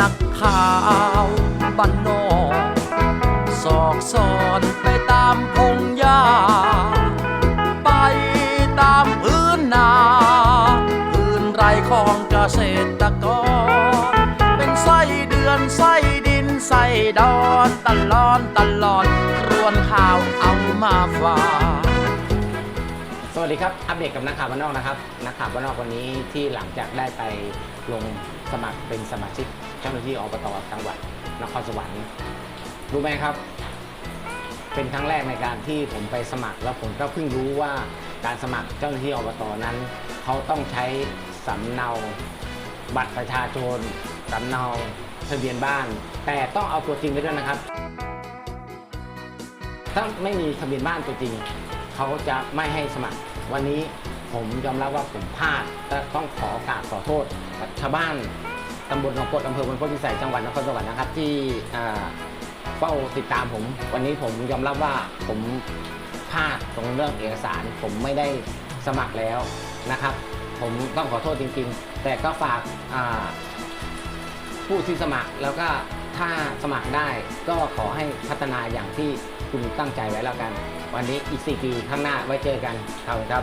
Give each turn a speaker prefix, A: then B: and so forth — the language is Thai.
A: นักข่าวบ้านนอกสอกสอนไปตามพงหญ้า ไปตามพื้นนา พื้นไรของเกษตรกร เป็นไส้เดือนไส้ดินไส้ดอนตลอดตลอดรวนข่าวเอามาฝาก
B: สวัสดีครับ อัปเดตกับนักข่าวบ้านนอกนะครับ นักข่าวบ้านนอกวันนี้ที่หลังจากได้ไปลงสมัครเป็นสมาชิก เจ้าหน้าที่อบตจังหวัดนครสวรรค์รู้ไหมครับ เป็นครั้งแรกในการที่ผมไปสมัคร แล้วผมก็เพิ่งรู้ว่าการสมัครเจ้าหน้าที่อบตนั้น เขาต้องใช้สำเนาบัตรประชาชนสำเนาทะเบียนบ้าน แต่ต้องเอาตัวจริงไปด้วยนะครับ ถ้าไม่มีทะเบียนบ้านตัวจริง เขาจะไม่ให้สมัคร วันนี้ผมยอมรับว่าผมพลาดและต้องขอกราบขอโทษกับชาวบ้าน ตำบลหนองกดอำเภอบรรพตพิสัยจังหวัดนครสวรรค์นะครับ ที่เฝ้าติดตามผม วันนี้ผมยอมรับว่าผมพลาดตรงเรื่องเอกสาร ผมไม่ได้สมัครแล้วนะครับ ผมต้องขอโทษจริงๆ แต่ก็ฝากาผู้ที่สมัครแล้วก็ถ้าสมัครได้ก็ขอให้พัฒนาอย่างที่คุณตั้งใจไว้แล้วกัน วันนี้อีก 4 ปีข้างหน้าไว้เจอกันขอบคุณครับ